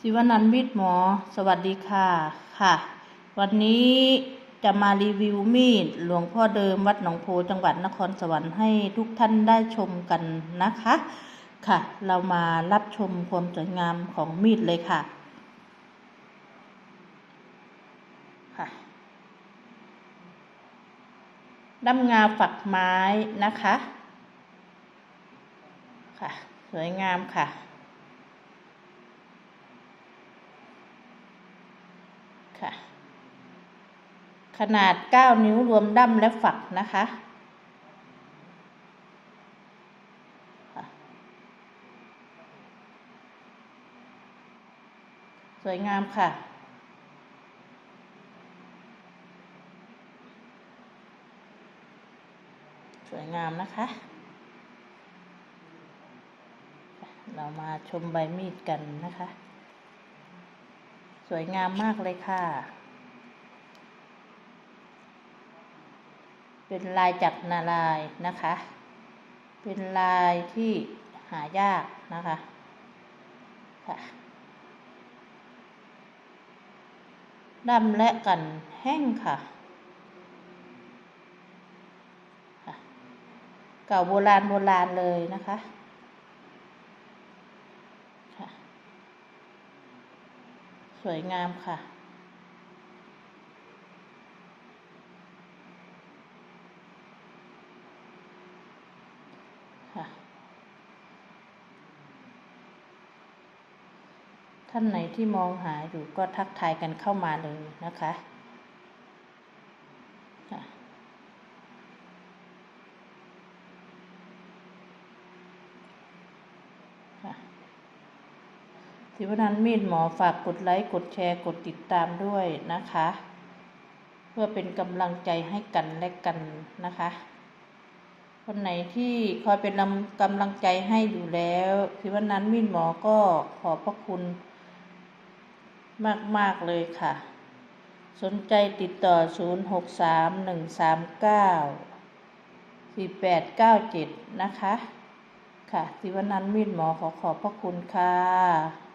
ศิวนันท์วิทย์หมอ สวัสดีค่ะค่ะ วันนี้จะมารีวิวมีดหลวงพ่อเดิมวัดหนองโพจังหวัดนครสวรรค์ให้ทุกท่านได้ชมกันนะคะค่ะ เรามารับชมความสวยงามของมีดเลยค่ะค่ะด้ำงาฝักไม้นะคะ ค่ะ สวยงามค่ะ ค่ะ ขนาด 9 นิ้วรวมดั้มและฝักนะคะค่ะสวยงามค่ะ สวยงามนะคะ เรามาชมใบมีดกันนะคะ สวยงามมากเลยค่ะ เป็นลายจากนารายนะคะ เป็นลายที่หายากนะคะค่ะดำและกันแห้งค่ะเก่าโบราณโบราณเลยนะคะ ส วยงามค่ะค่ะ ท่านไหนที่มองหาอยู่ก็ทักทายกันเข้ามาเลยนะคะค่ะ ค่ะสิวนันมีดหมอฝากกดไลค์กดแชร์กดติดตามด้วยนะคะ เพื่อเป็นกำลังใจให้กันและกันนะคะ คนไหนที่คอยเป็นกำลังใจให้อยู่แล้วสิวนันมีดหมอก็ขอบพระคุณมากมาก ๆ เลยค่ะ สนใจติดต่อ 0 6 3 1 3 9 4 8 9 7 นะคะ ค่ะสิวนันท์มีดหมอขอขอบพระคุณค่ะ